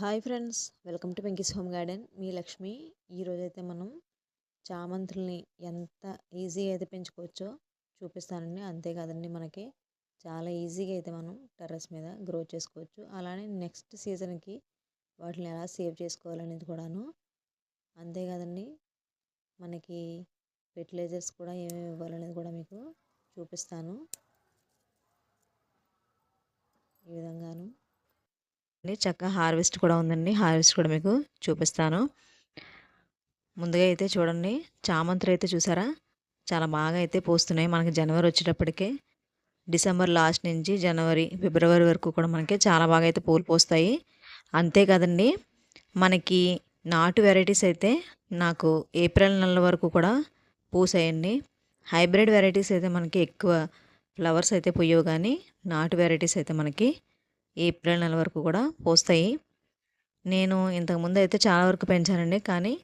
Hi friends welcome to Venky's home garden. మీ లక్ష్మి ఈరోజైతే మనం చామంతుల్ని ఎంత ఈజీగా అయితే పెంచుకోవచ్చో చూపిస్తానండి. అంతేకాదండి మనకి చాలా ఈజీగా అయితే మనం టెర్రస్ మీద గ్రో చేసుకోవచ్చు. అలానే నెక్స్ట్ సీజన్కి వాటిని ఎలా సేవ్ చేసుకోవాలనేది కూడాను అంతేకాదండి మనకి ఫెర్టిలైజర్స్ కూడా ఏమేమి ఇవ్వాలనేది కూడా మీకు చూపిస్తాను. ఈ విధంగాను చక్కగా హార్వెస్ట్ కూడా ఉందండి. హార్వెస్ట్ కూడా మీకు చూపిస్తాను. ముందుగా అయితే చూడండి. చామంతులు అయితే చూసారా? చాలా బాగా అయితే పోస్తున్నాయి. మనకి జనవరి వచ్చేటప్పటికే. డిసెంబర్ లాస్ట్ నుంచి జనవరి ఫిబ్రవరి వరకు కూడా మనకి చాలా బాగా అయితే పూలు పోస్తాయి. అంతేకాదండి మనకి నాటు వెరైటీస్ అయితే నాకు ఏప్రిల్ నెల వరకు కూడా పూసాయండి. హైబ్రిడ్ వెరైటీస్ అయితే మనకి ఎక్కువ ఫ్లవర్స్ అయితే పోయేవి కానీ నాటు వెరైటీస్ అయితే మనకి ఏప్రిల్ నెల వరకు కూడా పోస్తాయి. నేను ఇంతకుముందు అయితే చాలా వరకు పెంచానండి. కానీ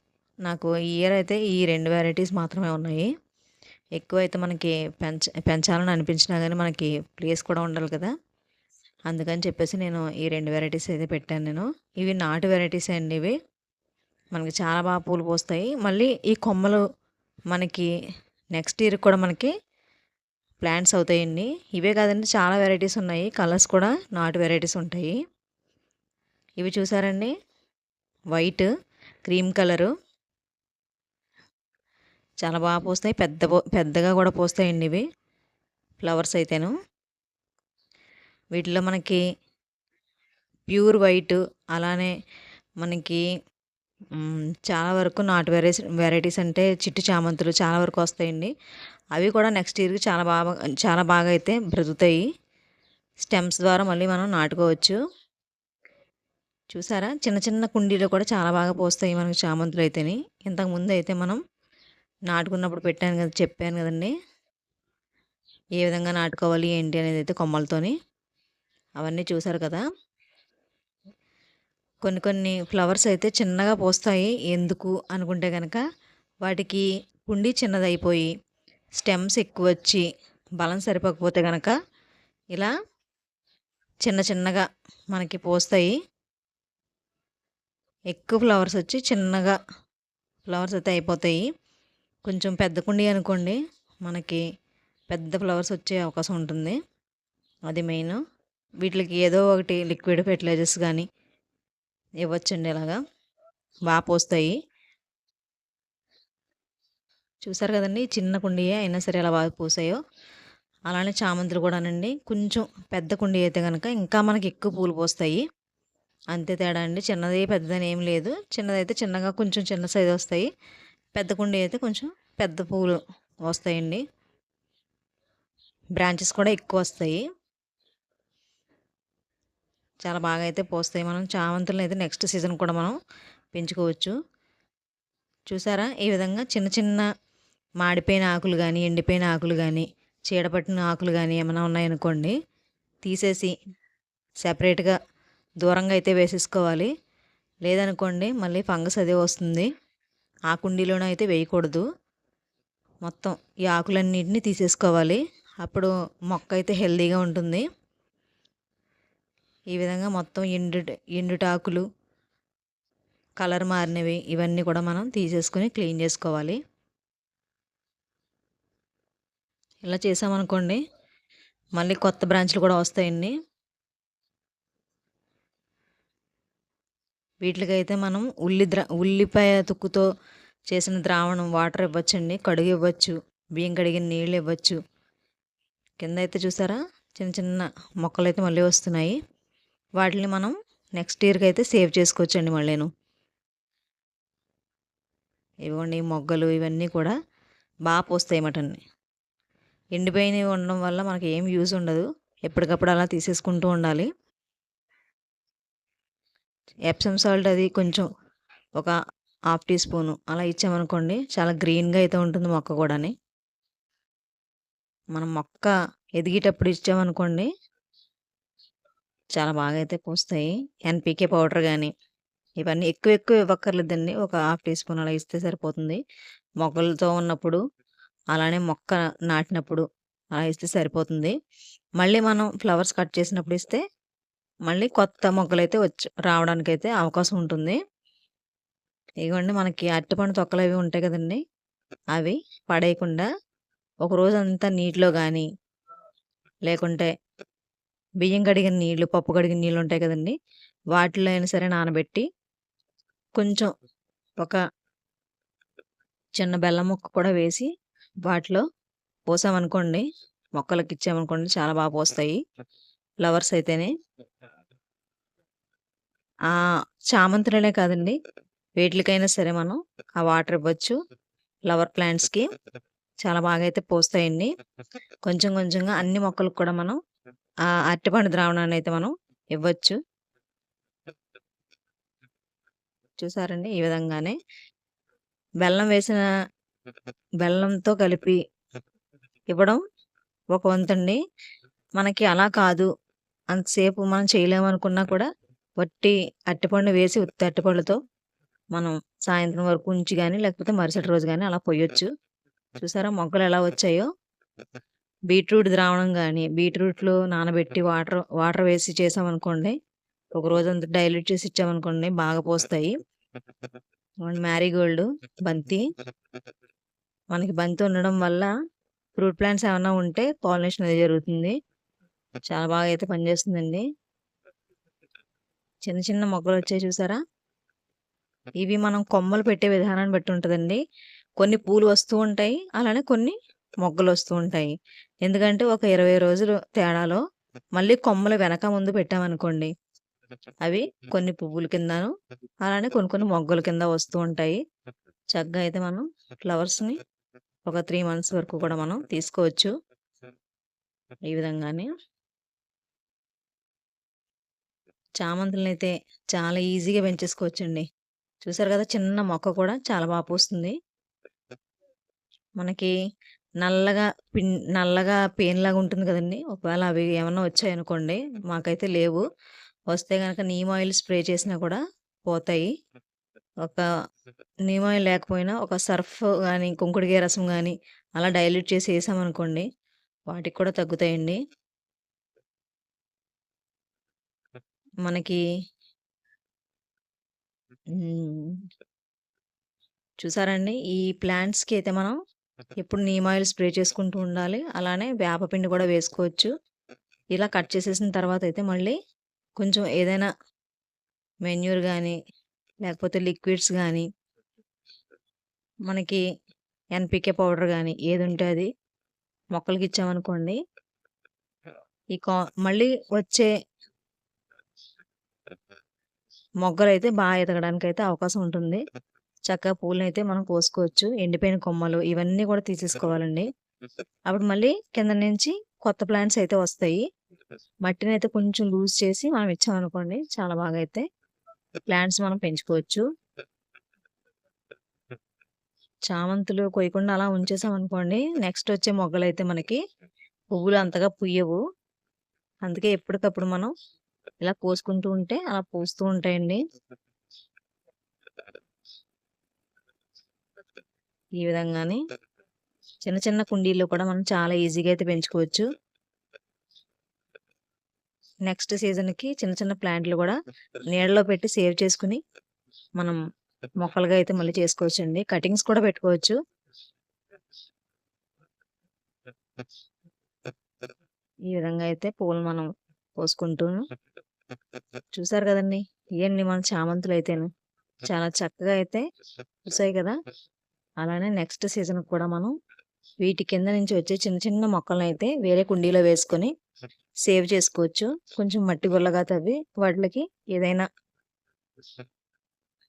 నాకు ఈ ఇయర్ అయితే ఈ రెండు వెరైటీస్ మాత్రమే ఉన్నాయి. ఎక్కువ అయితే మనకి పెంచ పెంచాలని అనిపించినా కానీ మనకి ప్లేస్ కూడా ఉండాలి కదా. అందుకని చెప్పేసి నేను ఈ రెండు వెరైటీస్ అయితే పెట్టాను నేను. ఇవి నాటు వెరైటీస్ అండి ఇవి. మనకి చాలా బాగా పూలు పోస్తాయి. మళ్ళీ ఈ కొమ్మలు మనకి నెక్స్ట్ ఇయర్ కూడా మనకి ప్లాంట్స్ అవుతాయండి. ఇవే కాదండి చాలా వెరైటీస్ ఉన్నాయి. కలర్స్ కూడా నాటు వెరైటీస్ ఉంటాయి. ఇవి చూసారండి? White cream colour. చాలా బాగా పోస్తాయి. పెద్ద పెద్దగా కూడా పోస్తాయండి ఇవి. ఫ్లవర్స్ అయితేను. వీటిలో మనకి ప్యూర్ వైట్ అలానే మనకి చాలా వరకు నాటు వెరైటీస్ వెరైటీస్ అంటే చిట్టు చామంతులు చాలా వరకు వస్తాయండి. అవి కూడా నెక్స్ట్ ఇయర్కి చాలా బాగా చాలా బాగా అయితే బ్రతుకుతాయి. స్టెమ్స్ ద్వారా మళ్ళీ మనం నాటుకోవచ్చు. చూసారా? చిన్న చిన్న కుండీలో కూడా చాలా బాగా పోస్తాయి మనకి చామంతులు అయితేని. ఇంతకుముందు అయితే మనం నాటుకున్నప్పుడు పెట్టాను కదా చెప్పాను కదండి. ఏ విధంగా నాటుకోవాలి ఏంటి అనేది అయితే కొమ్మలతోని. అవన్నీ చూసారు కదా? కొన్ని కొన్ని ఫ్లవర్స్ అయితే చిన్నగా పోస్తాయి. ఎందుకు అనుకుంటే కనుక వాటికి కుండీ చిన్నదైపోయి స్టెమ్స్ ఎక్కువ వచ్చి బలం సరిపోకపోతే కనుక ఇలా చిన్న చిన్నగా మనకి పోస్తాయి. ఎక్కువ ఫ్లవర్స్ వచ్చి చిన్నగా ఫ్లవర్స్ అయితే అయిపోతాయి. కొంచెం పెద్ద కుండీ అనుకోండి మనకి పెద్ద ఫ్లవర్స్ వచ్చే అవకాశం ఉంటుంది. అది మెయిన్. వీటికి ఏదో ఒకటి లిక్విడ్ ఫెర్టిలైజర్స్ కానీ ఇవ్వచ్చండి ఇలాగా. బాగా పోస్తాయి. చూసారు కదండి చిన్న కుండీయే అయినా సరే ఎలా బాగా పూసాయో. అలానే చామంతులు కూడానండి. కొంచెం పెద్ద కుండీ అయితే కనుక ఇంకా మనకి ఎక్కువ పూలు పోస్తాయి. అంతే తేడా అండి. చిన్నది పెద్దదని ఏం లేదు. చిన్నదైతే చిన్నగా కొంచెం చిన్న సైజు వస్తాయి. పెద్ద కుండీ అయితే కొంచెం పెద్ద పూలు వస్తాయండి. బ్రాంచెస్ కూడా ఎక్కువ వస్తాయి. చాలా బాగా అయితే పోస్తాయి. మనం చామంతులను అయితే నెక్స్ట్ సీజన్ కూడా మనం పెంచుకోవచ్చు. చూసారా? ఈ విధంగా చిన్న చిన్న మాడిపోయిన ఆకులు కానీ ఎండిపోయిన ఆకులు కానీ చీడపట్టిన ఆకులు కానీ ఏమైనా ఉన్నాయనుకోండి తీసేసి సపరేట్గా దూరంగా అయితే వేసేసుకోవాలి. లేదనుకోండి మళ్ళీ ఫంగస్ అదే వస్తుంది. ఆ కుండీలోనే అయితే వేయకూడదు. మొత్తం ఈ ఆకులన్నింటినీ తీసేసుకోవాలి. అప్పుడు మొక్క అయితే హెల్తీగా ఉంటుంది. ఈ విధంగా మొత్తం ఎండు ఎండుటాకులు కలర్ మారినవి ఇవన్నీ కూడా మనం తీసేసుకొని క్లీన్ చేసుకోవాలి. ఇలా చేసామనుకోండి మళ్ళీ కొత్త బ్రాంచ్లు కూడా వస్తాయండి. వీటికైతే మనం ఉల్లి ద్రా ఉల్లిపాయ తుక్కుతో చేసిన ద్రావణం వాటర్ ఇవ్వచ్చండి కడుగు ఇవ్వచ్చు బియ్యం కడిగిన నీళ్ళు ఇవ్వచ్చు. కింద అయితే చూసారా చిన్న చిన్న మొక్కలు అయితే మళ్ళీ వస్తున్నాయి. వాటిని మనం నెక్స్ట్ ఇయర్కి అయితే సేవ్ చేసుకోవచ్చండి మళ్ళీను. ఇవ్వండి మొగ్గలు ఇవన్నీ కూడా బాగా పోస్తాయి మటన్ని ఎండిపోయినవి ఉండడం వల్ల మనకి ఏం యూజ్ ఉండదు. ఎప్పటికప్పుడు అలా తీసేసుకుంటూ ఉండాలి. ఎప్సమ్ సాల్ట్ అది కొంచెం ఒక హాఫ్ టీ స్పూను అలా ఇచ్చామనుకోండి చాలా గ్రీన్గా అయితే ఉంటుంది మొక్క కూడాని. మనం మొక్క ఎదిగేటప్పుడు ఇచ్చామనుకోండి చాలా బాగా అయితే పోస్తాయి ఎన్పికే పౌడర్ కానీ ఇవన్నీ ఎక్కువ ఎక్కువ ఇవ్వక్కర్లేదండి ఒక హాఫ్ టీ స్పూన్ అలా ఇస్తే సరిపోతుంది మొక్కలతో ఉన్నప్పుడు అలానే మొక్క నాటినప్పుడు అలా ఇస్తే సరిపోతుంది మళ్ళీ మనం ఫ్లవర్స్ కట్ చేసినప్పుడు ఇస్తే మళ్ళీ కొత్త మొగ్గలైతే వచ్చి రావడానికైతే అవకాశం ఉంటుంది. ఇగోండి మనకి అరటిపండు అవి ఉంటాయి కదండీ! అవి పడేయకుండా ఒక అంతా నీటిలో కానీ లేకుంటే బియ్యం కడిగిన నీళ్ళు, పప్పు కడిగిన నీళ్ళు ఉంటాయి కదండీ! వాటిలో అయినా సరే నానబెట్టి కొంచెం ఒక చిన్న బెల్లం ముక్క కూడా వేసి వాటిలో పోసామనుకోండి, మొక్కలకిచ్చామనుకోండి చాలా బాగా పూస్తాయి. ఫ్లవర్స్ అయితేనే. ఆ! చామంతులనే కాదండి. వేటికైనా సరే మనం ఆ వాటర్ ఇవ్వచ్చు. ఫ్లవర్ ప్లాంట్స్‌కి చాలా బాగా అయితే పోస్తాయండి కొంచెం కొంచెంగా అన్ని మొక్కలకు కూడా మనం ఆ అరటిపండు ద్రావణాన్ని అయితే మనం ఇవ్వచ్చు. చూసారండి ఈ విధంగానే. బెల్లం వేసిన బెల్లంతో కలిపి ఇవ్వడం ఒక వంతండి. మనకి అలా కాదు, అంతసేపు మనం చేయలేమనుకున్నా కూడా వట్టి అరటిపండు వేసి ఉత్తి అరటిపండుతో మనం సాయంత్రం వరకు ఉంచి కానీ లేకపోతే మరుసటి రోజు కానీ అలా పోయొచ్చు చూసారా మొగ్గలు ఎలా వచ్చాయో? బీట్రూట్ ద్రావణం గాని, బీట్రూట్‌లో నానబెట్టి వాటర్ వాటర్ వేసి చేసామనుకోండి, ఒక రోజంతా డైల్యూట్ చేసి ఇచ్చామనుకోండి బాగా పూస్తాయి. మ్యారీగోల్డ్, బంతి. మనకి బంతి ఉండడం వల్ల ఫ్రూట్ ప్లాంట్స్ ఏమన్నా ఉంటే పాలినేషన్ అది జరుగుతుంది. చాలా బాగా అయితే పనిచేస్తుందండి. చిన్న చిన్న మొగ్గలొచ్చాయి చూసారా? ఇవి మనం కొమ్మలు పెట్టే విధానాన్ని బట్టి ఉంటదండి. కొన్ని పూలు వస్తూ ఉంటాయి. అలానే కొన్ని మొగ్గలొస్తూ ఉంటాయి. ఎందుకంటే ఒక 20 రోజులు తేడాలో మళ్ళీ కొమ్మలు వెనక ముందు పెట్టామనుకోండి, అవి కొన్ని పువ్వుల కిందను, అలానే కొన్ని కొన్ని మొగ్గల కింద వస్తూ ఉంటాయి. చక్కగా అయితే మనం ఫ్లవర్స్‌ని ఒక త్రీ మంత్స్ వరకు కూడా మనం తీసుకోవచ్చు. ఈ విధంగానే. చామంతులనైతే చాలా ఈజీగా పెంచేసుకోవచ్చండి. చూసారు కదా! చిన్న మొక్క కూడా చాలా బాగా పూస్తుంది. మనకి నల్లగా పిన్ నల్లగా పెయిన్లాగా ఉంటుంది కదండి ఒకవేళ అవి ఏమైనా వచ్చాయనుకోండి, మాకైతే లేవు. వస్తే కనుక నీమ్ ఆయిల్ స్ప్రే చేసినా కూడా పోతాయి. ఒక నీమ్ ఆయిల్ లేకపోయినా ఒక సర్ఫ్ కానీ కుంకుడుకాయ రసం కానీ అలా డైల్యూట్ చేసి వేసామనుకోండి వాటికి కూడా తగ్గుతాయండి. మనకి చూసారండి చూసారా అండి? ఈ ప్లాంట్స్‌కి అయితే మనం ఎప్పుడు నీమ్ ఆయిల్ స్ప్రే చేసుకుంటూ ఉండాలి. అలానే వేపపిండి కూడా వేసుకోవచ్చు. ఇలా కట్ చేసేసిన తర్వాతయితే మళ్ళీ కొంచెం ఏదైనా మెన్యూర్ గాని, లేకపోతే లిక్విడ్స్ గాని మనకి ఎన్‌పీకే పౌడర్ గాని ఏదుంటే అది మొక్కలకిచ్చామనుకోండి ఈ కా మళ్ళీ వచ్చే మొగ్గలైతే బా ఎదగడానికైతే అవకాశం ఉంటుంది. చక్కగా పూలనైతే మనం కోసుకోవచ్చు. ఎండిపోయిన కొమ్మలు ఇవన్నీ కూడా తీసేసుకోవాలండి. అప్పుడు మళ్ళీ కింద నుంచి కొత్త ప్లాంట్స్ అయితే వస్తాయి. మట్టినైతే కొంచెం లూజ్ చేసి మనం ఇచ్చామనుకోండి చాలా బాగా అయితే ప్లాంట్స్ మనం పెంచుకోవచ్చు. చామంతులు కొయ్యకుండా అలా ఉంచేసామనుకోండి, నెక్స్ట్ వచ్చే మొగ్గలైతే మనకి పువ్వులు అంతగా పుయ్యవు. అందుకే ఎప్పటికప్పుడు మనం ఇలా కోసుకుంటూ ఉంటే అలా పూస్తూ ఉంటాయండి. ఈ విధంగానే చిన్న చిన్న కుండీల్లో కూడా మనం చాలా ఈజీగా అయితే పెంచుకోవచ్చు. నెక్స్ట్ సీజన్‌కి చిన్న చిన్న ప్లాంట్‌లు కూడా నీడలో పెట్టి సేవ్ చేసుకొని, మనం మొక్కలుగా అయితే మళ్ళీ చేసుకోవచ్చండి. కటింగ్స్ కూడా పెట్టుకోవచ్చు. ఈ విధంగా అయితే పూలు మనం పోసుకుంటూను చూసారు కదండీ! ఇయండి మన చామంతులైతేను. చాలా చక్కగా అయితే పూసాయి కదా! అలానే నెక్స్ట్ సీజన్‌కి కూడా మనం వీటి కింద నుంచి వచ్చే చిన్న చిన్న మొక్కలనైతే వేరే కుండీలో వేసుకొని సేవ్ చేసుకోవచ్చు. కొంచెం మట్టి గుల్లగా తవ్వి వాటికి ఏదైనా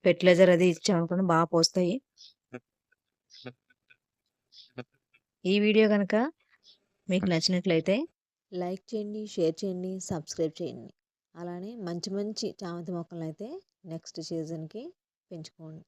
ఫెర్టిలైజర్ అది ఇచ్చామనుకోండి బాగా పోస్తాయి ఈ వీడియో కనుక మీకు నచ్చినట్లయితే లైక్ చేయండి, షేర్ చేయండి, సబ్స్క్రైబ్ చేయండి. అలానే మంచి మంచి చామంతి మొక్కలనైతే నెక్స్ట్ సీజన్‌కి పెంచుకోండి.